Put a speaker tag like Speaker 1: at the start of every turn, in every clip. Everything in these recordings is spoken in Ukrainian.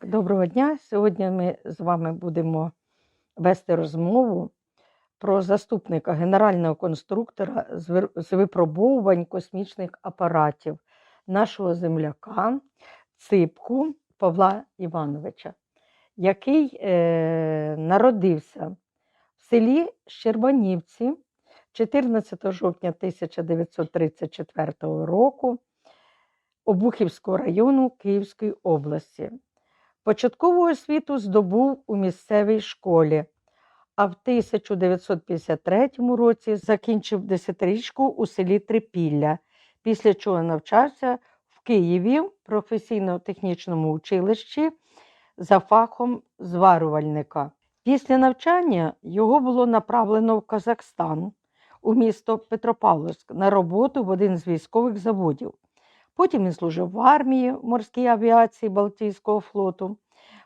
Speaker 1: Так, доброго дня. Сьогодні ми з вами будемо вести розмову про заступника генерального конструктора з випробовувань космічних апаратів нашого земляка Ципку Павла Івановича, який е, народився в селі Щербанівці 14 жовтня 1934 року Обухівського району Київської області. Початкову освіту здобув у місцевій школі, а в 1953 році закінчив десятирічку у селі Трипілля, після чого навчався в Києві професійно-технічному училищі за фахом зварювальника. Після навчання його було направлено в Казахстан у місто Петропавловськ на роботу в один з військових заводів. Потім він служив в армії морській авіації Балтійського флоту.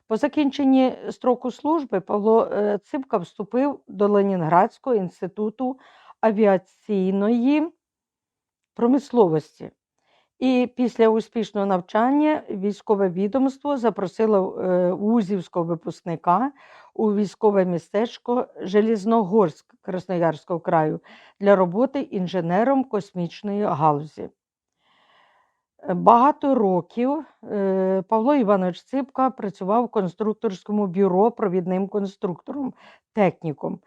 Speaker 1: По закінченні строку служби Павло е, Ципка вступив до Ленінградського інституту авіаційної промисловості. І після успішного навчання військове відомство запросило е, вузівського випускника у військове містечко Желізногорськ Красноярського краю для роботи інженером космічної галузі. Багато років е, Павло Іванович Ципка працював в конструкторському бюро провідним конструктором, техніком.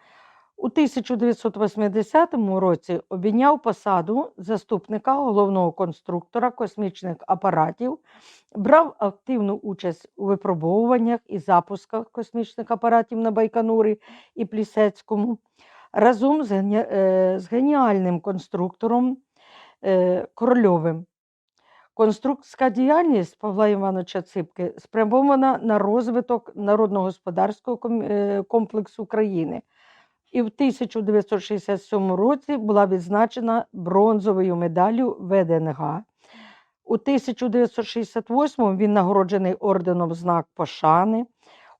Speaker 1: У 1980 році обійняв посаду заступника головного конструктора космічних апаратів, брав активну участь у випробовуваннях і запусках космічних апаратів на Байконурі і Плісецькому. Разом з, е, геніальним конструктором е, Корольовим. Конструкторська діяльність Павла Івановича Ципки спрямована на розвиток народно-господарського е, комплексу країни. І в 1967 році була відзначена бронзовою медаллю ВДНГ. У 1968 він нагороджений орденом Знак Пошани.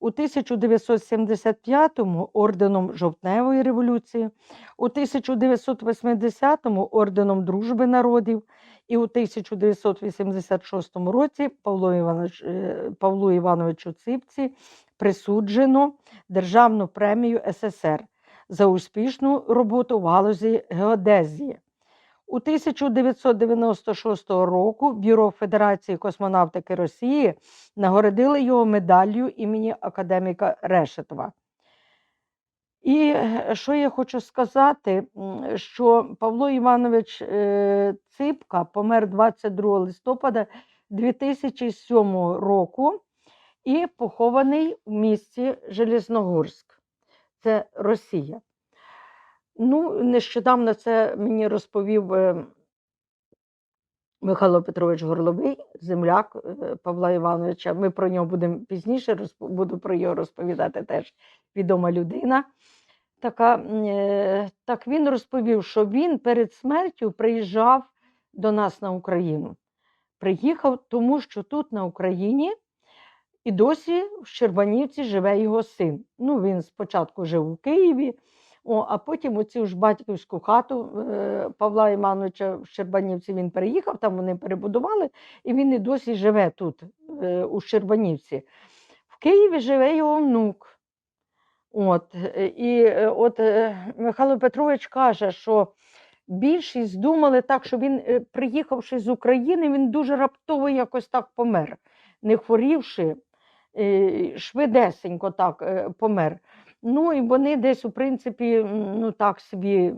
Speaker 1: У 1975-му орденом Жовтневої революції, у 1980-му орденом Дружби народів, і у 1986 році Павло Іванович, е, Павлу Івановичу Ципці присуджено Державну премію СССР за успішну роботу в галузі геодезії. У 1996 року Бюро Федерації космонавтики Росії нагородили його медаллю імені академіка Решетова. І е, що я хочу сказати, що Павло Іванович е, Ципка помер 22 листопада 2007 року і похований в місті Железногорськ. Це Росія. Ну, нещодавно це мені розповів е, Михайло Петрович Горловий, земляк е, Павла Івановича. Ми про нього будемо пізніше, буду про його розповідати теж відома людина. Така, е, так він розповів, що він перед смертю приїжджав до нас на Україну. Приїхав, тому що тут на Україні і досі в Щербанівці живе його син. Ну, він спочатку жив у Києві, о, а потім оцю ж батьківську хату е, Павла Івановича в Щербанівці він переїхав, там вони перебудували, і він і досі живе тут, е, у Щербанівці. В Києві живе його внук. От, е, і от Михайло Петрович каже, що більшість думали так, що він, приїхавши з України, він дуже раптово якось так помер, не хворівши, швидесенько так помер. Ну і вони десь, у принципі, ну так собі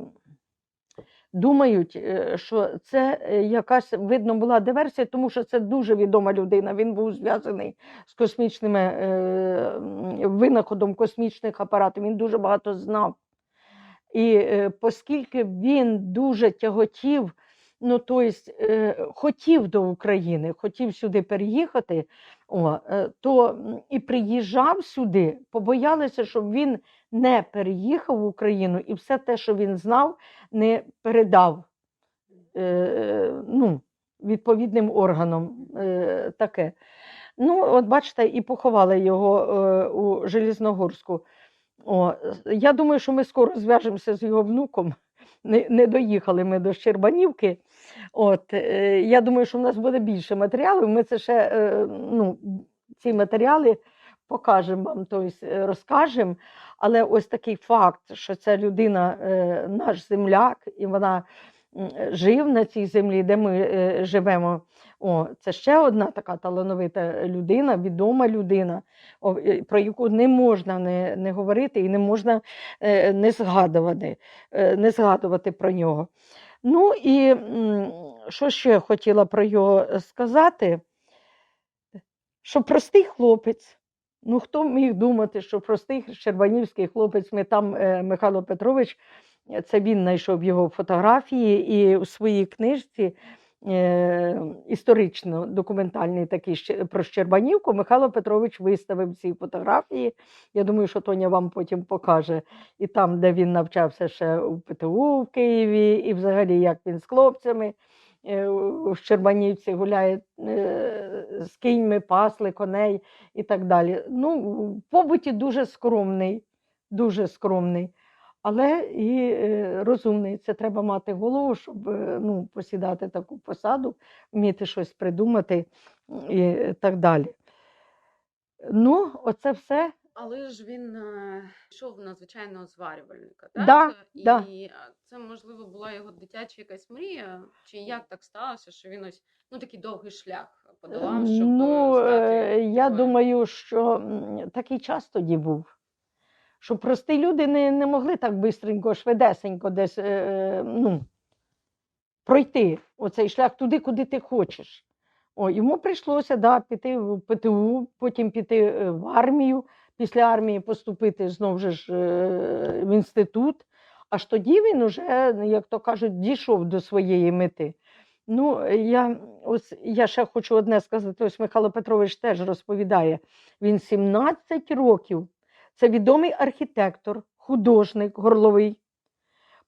Speaker 1: думають, е, що це е, якась видно була диверсія, тому що це дуже відома людина. Він був зв'язаний з космічними е, винаходом космічних апаратів. Він дуже багато знав. І е, оскільки він дуже тяготів, ну тобто е, хотів до України, хотів сюди переїхати, о, е, то і приїжджав сюди, побоялися, щоб він не переїхав в Україну і все те, що він знав, не передав е, ну, відповідним органам е, таке. Ну, от бачите, і поховали його е, у Желізногорську. О, я думаю, що ми скоро зв'яжемося з його внуком. Не, доїхали ми до Щербанівки. От, е, я думаю, що в нас буде більше матеріалів. Ми це ще, е, ну, ці матеріали покажемо вам, тобто розкажемо. Але ось такий факт, що ця людина е, наш земляк, і вона жив на цій землі, де ми е, живемо. О, це ще одна така талановита людина, відома людина, е, про яку не можна не, не говорити і не можна е, не згадувати, е, не згадувати про нього. Ну і що ще хотіла про його сказати? Що простий хлопець. Ну, хто міг думати, що простий щербанівський хлопець, ми там е, Михайло Петрович, е, це він знайшов його фотографії, і у своїй книжці е, історично документальний такий про Щербанівку Михайло Петрович виставив ці фотографії. Я думаю, що Тоня вам потім покаже. І там, де він навчався ще у ПТУ в Києві, і взагалі як він з хлопцями е, у Щербанівці гуляє е, з кіньми, пасли, коней і так далі. Ну, в побуті дуже скромний, дуже скромний, але і е, розумний. Це треба мати голову, щоб е, ну, посідати таку посаду, вміти щось придумати і так далі. Ну, оце все.
Speaker 2: Але ж він е, йшов на звичайного зварювальника, так?
Speaker 1: Да,
Speaker 2: І
Speaker 1: да.
Speaker 2: е, це, можливо, була його дитяча якась мрія, чи як так сталося, що він ось ну такий довгий шлях подолав, щоб
Speaker 1: Ну,
Speaker 2: е, стати
Speaker 1: е, я думаю, що такий час тоді був. Що прості люди не, не могли так бистренько, швидесенько десь е, е, ну, пройти оцей шлях туди, куди ти хочеш. О, йому прийшлося да, піти в ПТУ, потім піти е, в армію, після армії поступити знову ж е, в інститут. Аж тоді він уже, як то кажуть, дійшов до своєї мети. Ну, я, ось, я ще хочу одне сказати. Ось Михайло Петрович теж розповідає. Він 17 років. Це відомий архітектор, художник, горловий,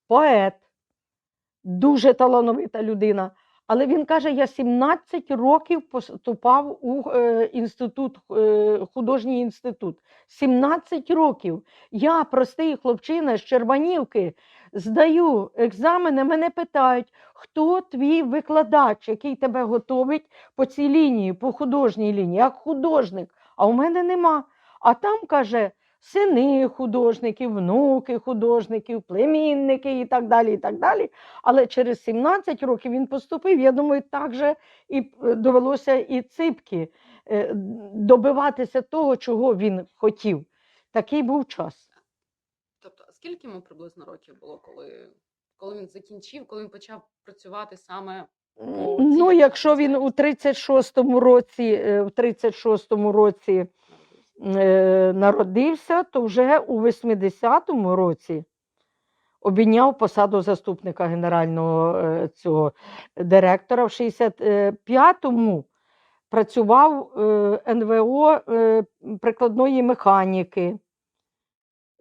Speaker 1: поет, дуже талановита людина. Але він каже: я 17 років поступав у е, інститут, е, художній інститут. 17 років. Я, простий хлопчина з Черванівки, здаю екзамени, мене питають, хто твій викладач, який тебе готовить по цій лінії, по художній лінії, як художник. А у мене нема. А там каже. Сини художників, внуки художників, племінники і так далі. і так далі. Але через 17 років він поступив. Я думаю, так же і е, довелося і ципки е, добиватися того, чого він хотів. Такий був час.
Speaker 2: Тобто, а скільки йому приблизно років було, коли, коли він закінчив, коли він почав працювати саме
Speaker 1: Ну, якщо він у 36-му році, е, в 36-му році
Speaker 2: народився?
Speaker 1: е, то вже у 80-му році обійняв посаду заступника генерального е, цього директора. В 65-му працював е, НВО прикладної механіки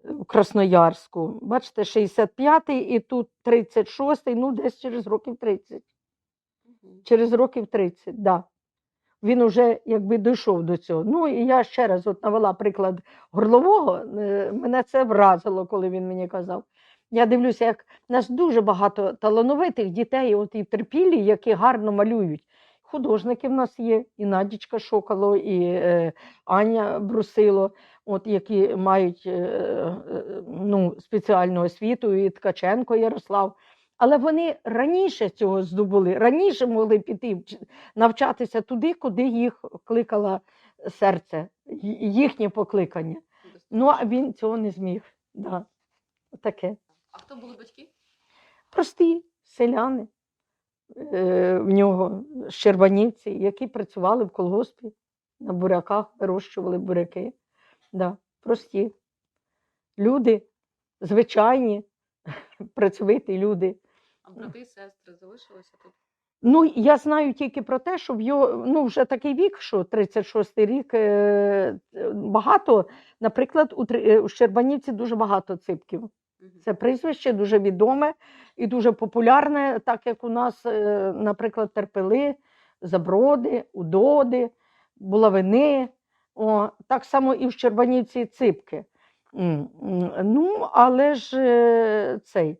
Speaker 1: в Красноярську. Бачите, 65-й і тут 36-й, ну десь через років 30. Через років 30, да. Він уже якби дійшов до цього. Ну і я ще раз от навела приклад горлового. е, Мене це вразило, коли він мені казав. Я дивлюся, як нас дуже багато талановитих дітей, от і терпілі, які гарно малюють. Художники в нас є, і Надічка Шокало, і е, Аня Брусило, от, які мають е, е, ну, спеціальну освіту, і Ткаченко Ярослав. Але вони раніше цього здобули, раніше могли піти навчатися туди, куди їх кликало серце, їхнє покликання. Ну, а він цього не зміг. Да. Таке.
Speaker 2: А хто були батьки?
Speaker 1: Прості селяни е, в нього, щербанівці, які працювали в колгоспі на буряках, вирощували буряки. Да. Прості люди, звичайні, працьовиті люди.
Speaker 2: А брати і сестри залишилися тут?
Speaker 1: Ну, я знаю тільки про те, що в його ну, вже такий вік, що 36-й рік, е, е, багато, наприклад, у, е, у Щербанівці дуже багато ципків. Це прізвище дуже відоме і дуже популярне, так як у нас, наприклад, терпели, заброди, удоди, булавини. О, так само і в Щербанівці ципки. Ну, але ж цей,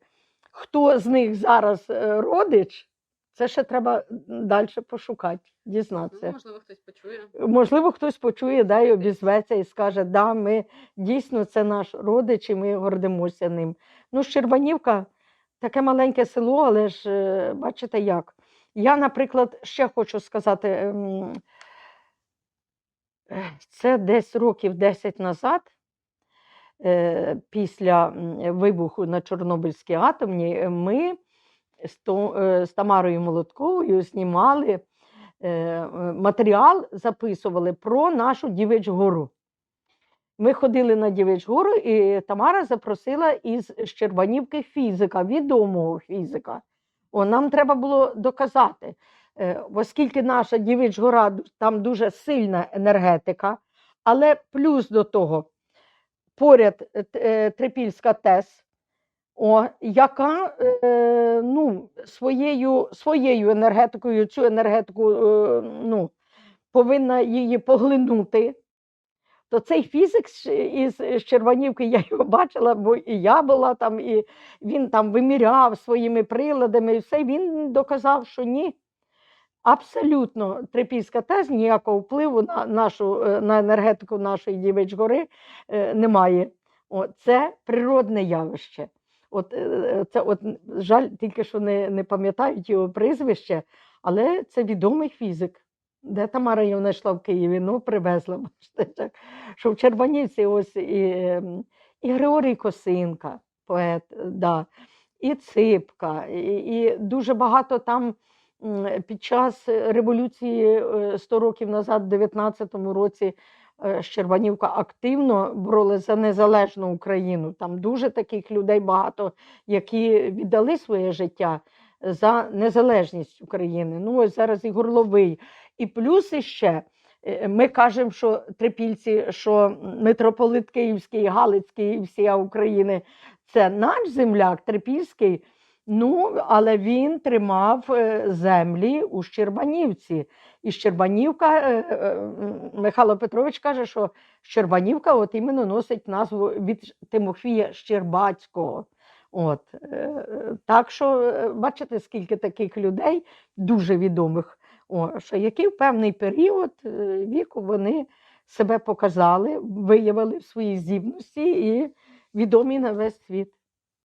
Speaker 1: хто з них зараз е, родич, Це ще треба далі пошукати,
Speaker 2: Ну,
Speaker 1: дізнатися.
Speaker 2: можливо, хтось почує.
Speaker 1: Можливо, хтось почує, да, і обізветься і скаже, да, ми дійсно це наш родич, і ми гордимося ним. Ну, Щербанівка таке маленьке село, але ж е, бачите як. Я, наприклад, ще хочу сказати, ем, е, це десь років 10 назад, після вибуху на Чорнобильській атомній, е, ми е, з Тамарою Молотковою знімали е, е, матеріал, записували про нашу Дівич-гору. Ми ходили на Дівич-гору, і Тамара запросила із Щербанівки фізика, відомого фізика. О, нам треба було доказати, е, оскільки наша Дівич-гора, там дуже сильна енергетика, але плюс до того, поряд е, е, Трипільська ТЕС, о, яка е, ну, своєю, своєю енергетикою, цю енергетику е, ну, повинна її поглинути. То цей фізик із Щербанівки, я його бачила, бо і я була там, і він там виміряв своїми приладами, і все, він доказав, що ні. Абсолютно трипільська тез ніякого впливу на нашу е, на енергетику нашої Дівич-гори е, немає. О, це природне явище. От, е, це, от, жаль, тільки що не, не пам'ятають його прізвище, але це відомий фізик. Де Тамара його знайшла в Києві? Ну, привезла. бачите. Що в Чербанівці ось і, ем, і Григорій Косинка, поет, да, і Ципка, і, і дуже багато там під час революції е, 100 років назад, в 19-му році, е, Щербанівка активно боролися за незалежну Україну. Там дуже таких людей багато, які віддали своє життя за незалежність України. Ну, ось зараз і Горловий. І плюс іще е, ми кажемо, що трипільці, що митрополит Київський, Галицький і всія України це наш земляк, трипільський. Ну, але він тримав е, землі у Щербанівці. І Щербанівка, е, е, Михайло Петрович каже, що Щербанівка от іменно носить назву від Тимофія Щербацького. От, так що, бачите, скільки таких людей дуже відомих, що які в певний період віку вони себе показали, виявили в своїй здібності і відомі на весь світ.